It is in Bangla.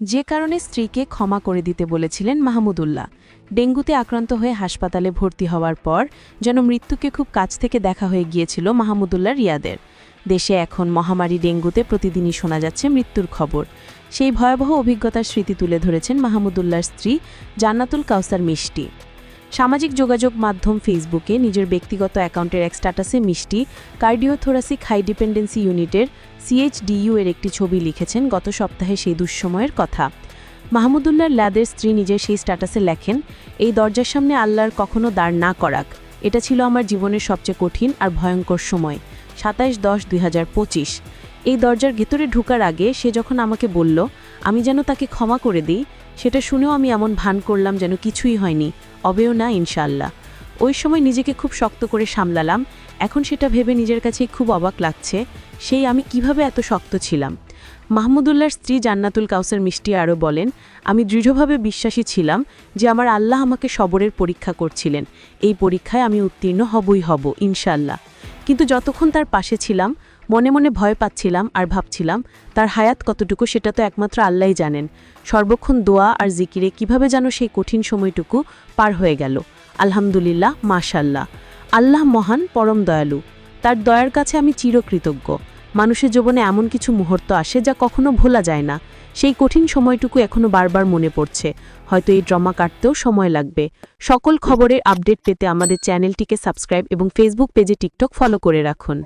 যে কারণে স্ত্রীকে ক্ষমা করে দিতে বলেছিলেন মাহমুদুল্লাহ ডেঙ্গুতে আক্রান্ত হয়ে হাসপাতালে ভর্তি হওয়ার পর যেন মৃত্যুকে খুব কাছ থেকে দেখা হয়ে গিয়েছিল মাহমুদুল্লাহ রিয়াদের। দেশে এখন মহামারী ডেঙ্গুতে প্রতিদিনই শোনা যাচ্ছে মৃত্যুর খবর। সেই ভয়াবহ অভিজ্ঞতার স্মৃতি তুলে ধরেছেন মাহমুদুল্লার স্ত্রী জান্নাতুল কাউসার মিষ্টি। সামাজিক যোগাযোগ মাধ্যম ফেসবুকে নিজের ব্যক্তিগত অ্যাকাউন্টের এক স্ট্যাটাসে মিষ্টি কার্ডিওথোরাসিক হাই ডিপেন্ডেন্সি ইউনিটের সিএইচডিইউ এর একটি ছবি লিখেছেন গত সপ্তাহে সেই দুঃসময়ের কথা। মাহমুদুল্লাহ ল্যাদের স্ত্রী নিজের সেই স্ট্যাটাসে লেখেন, এই দরজার সামনে আল্লাহর কখনো দাঁড় না করাক। এটা ছিল আমার জীবনের সবচেয়ে কঠিন আর ভয়ঙ্কর সময় সাতাইশ দশ দুই এই দরজার ভেতরে ঢুকার আগে সে যখন আমাকে বলল, আমি যেন তাকে ক্ষমা করে দিই, সেটা শুনেও আমি এমন ভান করলাম যেন কিছুই হয়নি। অবেও না ইনশাল্লাহ ওই সময় নিজেকে খুব শক্ত করে সামলালাম। এখন সেটা ভেবে নিজের কাছে খুব অবাক লাগছে, সেই আমি কীভাবে এত শক্ত ছিলাম? মাহমুদুল্লাহর স্ত্রী জান্নাতুল কাউসার মিষ্টি আরও বলেন, আমি দৃঢ়ভাবে বিশ্বাসী ছিলাম যে আমার আল্লাহ আমাকে সবরের পরীক্ষা করছিলেন। এই পরীক্ষায় আমি উত্তীর্ণ হবই হব ইনশাল্লাহ কিন্তু যতক্ষণ তার পাশে ছিলাম মনে মনে ভয় পাচ্ছিলাম আর ভাবছিলাম, তার হায়াত কতটুকু সেটা তো একমাত্র আল্লাহই জানেন। সর্বক্ষণ দোয়া আর জিকিরে কীভাবে যেন সেই কঠিন সময়টুকু পার হয়ে গেল। আলহামদুলিল্লাহ মাশাল্লাহ আল্লাহ মহান, পরম দয়ালু। তার দয়ার কাছে আমি চিরকৃতজ্ঞ। মানুষের জীবনে এমন কিছু মুহূর্ত আসে যা কখনো ভোলা যায় না। সেই কঠিন সময়টুকু এখনও বারবার মনে পড়ছে। হয়তো এই ড্রামা কাটতেও সময় লাগবে। সকল খবরের আপডেট পেতে আমাদের চ্যানেলটিকে সাবস্ক্রাইব এবং ফেসবুক পেজে টিকটক ফলো করে রাখুন।